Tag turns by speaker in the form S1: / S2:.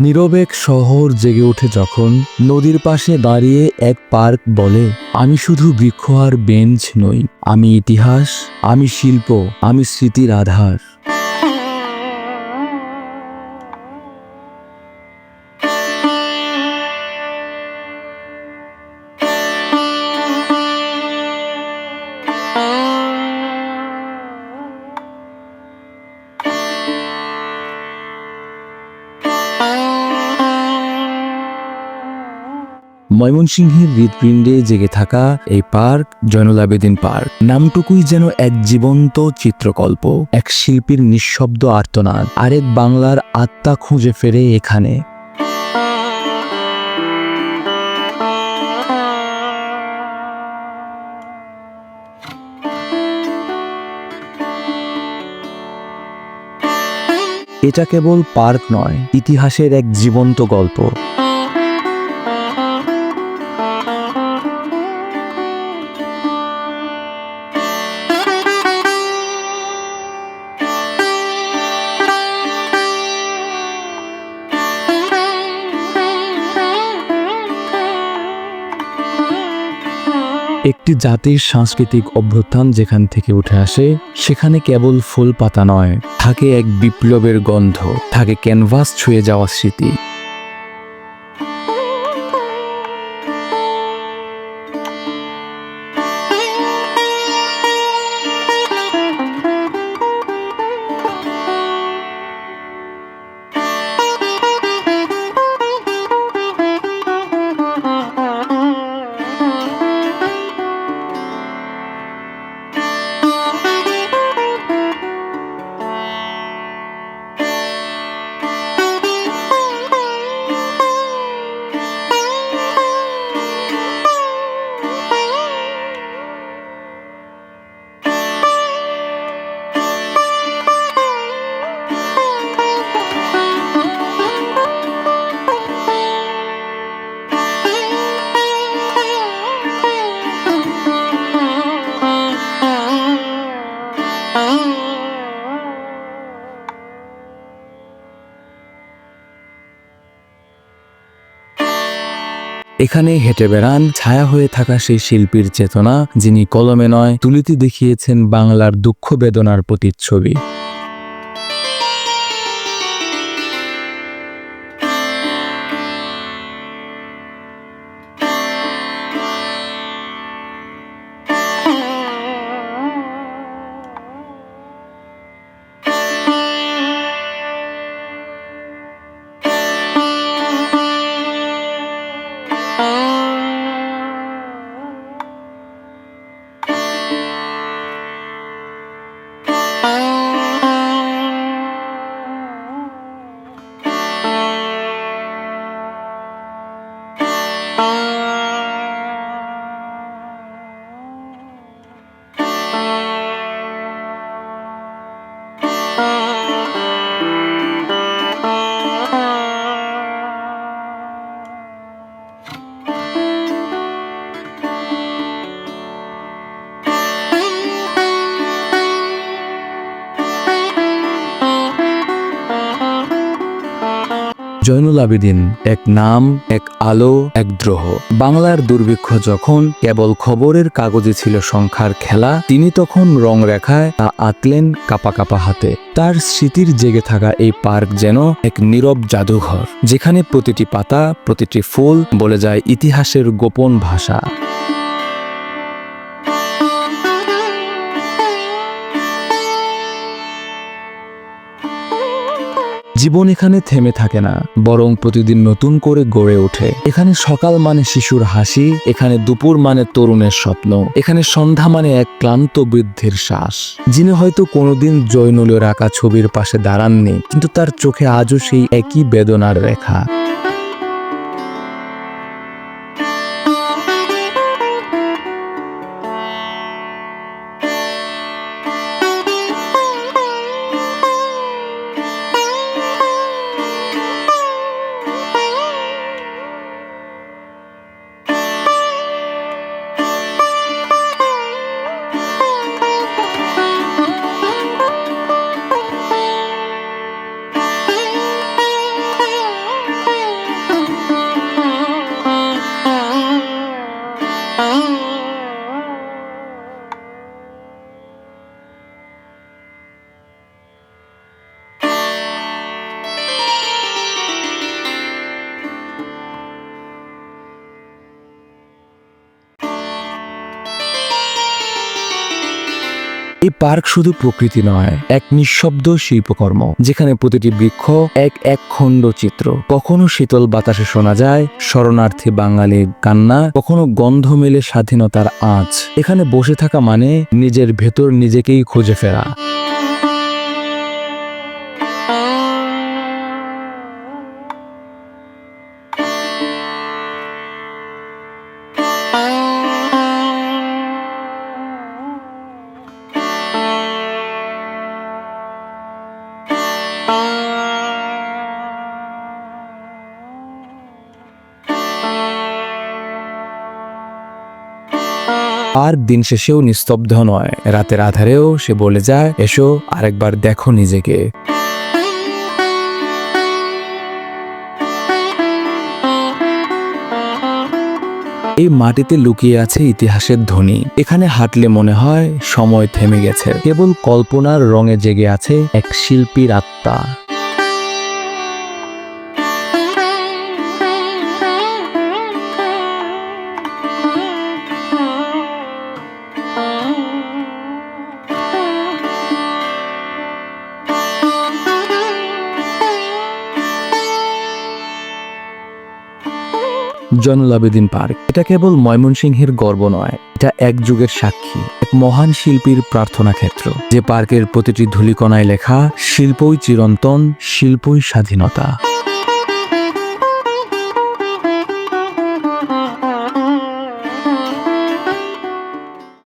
S1: নীরবেক শহর জেগে ওঠে যখন নদীর পাশে দাঁড়িয়ে এক পার্ক বলে, আমি শুধু বৃক্ষ আর বেঞ্চ নই, আমি ইতিহাস, আমি শিল্প, আমি স্মৃতির আধার। ময়মনসিংহের হৃদপিণ্ডে জেগে থাকা এই পার্ক জয়নুল আবেদিন পার্ক। নামটুকুই যেন এক জীবন্ত চিত্রকল্প, এক শিল্পীর নিঃশব্দ আর্তনাদ, আরেক বাংলার আত্মা খুঁজে ফেরে এখানে। এটা কেবল পার্ক নয়, ইতিহাসের এক জীবন্ত গল্প। একটি জাতির সাংস্কৃতিক অভ্যুত্থান যেখান থেকে উঠে আসে, সেখানে কেবল ফুল পাতা নয়, থাকে এক বিপ্লবের গন্ধ, থাকে ক্যানভাস ছুঁয়ে যাওয়া স্মৃতি। এখানে হেঁটে বেড়ান ছায়া হয়ে থাকা সেই শিল্পীর চেতনা, যিনি কলমে নয়, তুলিতে দেখিয়েছেন বাংলার দুঃখ বেদনার প্রতিচ্ছবি। জয়নুল আবেদিন এক নাম, এক আলো, এক দ্রোহ। বাংলার দুর্ভিক্ষ যখন কেবল খবরের কাগজে ছিল সংখ্যার খেলা, তিনি তখন রং রেখায় তা আঁকলেন কাপা কাপা হাতে। তার স্মৃতির জেগে থাকা এই পার্ক যেন এক নীরব জাদুঘর, যেখানে প্রতিটি পাতা, প্রতিটি ফুল বলে যায় ইতিহাসের গোপন ভাষা। জীবন এখানে থেমে থাকে না, বরং প্রতিদিন নতুন করে গড়ে ওঠে। এখানে সকাল মানে শিশুর হাসি, এখানে দুপুর মানে তরুণের স্বপ্ন, এখানে সন্ধ্যা মানে এক ক্লান্ত বৃদ্ধের শ্বাস। যিনি হয়তো কোনোদিন জয়নুলের আঁকা ছবির পাশে দাঁড়াননি, কিন্তু তার চোখে আজও সেই একই বেদনার রেখা। এই পার্ক শুধু প্রকৃতি নয়, এক নিঃশব্দ শিল্পকর্ম, যেখানে প্রতিটি বৃক্ষ এক এক খণ্ড চিত্র। কখনো শীতল বাতাসে শোনা যায়, শরণার্থী বাঙালির কান্না, কখনো গন্ধ মেলে স্বাধীনতার আঁচ। এখানে বসে থাকা মানে নিজের ভেতর নিজেকেই খুঁজে ফেরা। আর দিন শেষেও নিস্তব্ধ নয়। রাতের আধারেও সে বলে যায়, এসো, আরেকবার দেখো নিজেকে। এই মাটিতে লুকিয়ে আছে ইতিহাসের ধ্বনি। এখানে হাঁটলে মনে হয় সময় থেমে গেছে। কেবল কল্পনার রঙে জেগে আছে এক শিল্পীর আত্মা। জয়নুল আবেদিন পার্ক। এটা কেবল ময়মনসিংহের গর্ব নয়, এটা এক যুগের সাক্ষী, এক মহান শিল্পীর প্রার্থনা ক্ষেত্র যে পার্কের প্রতিটি ধুলিকণায় লেখা, শিল্পই চিরন্তন, শিল্পই স্বাধীনতা।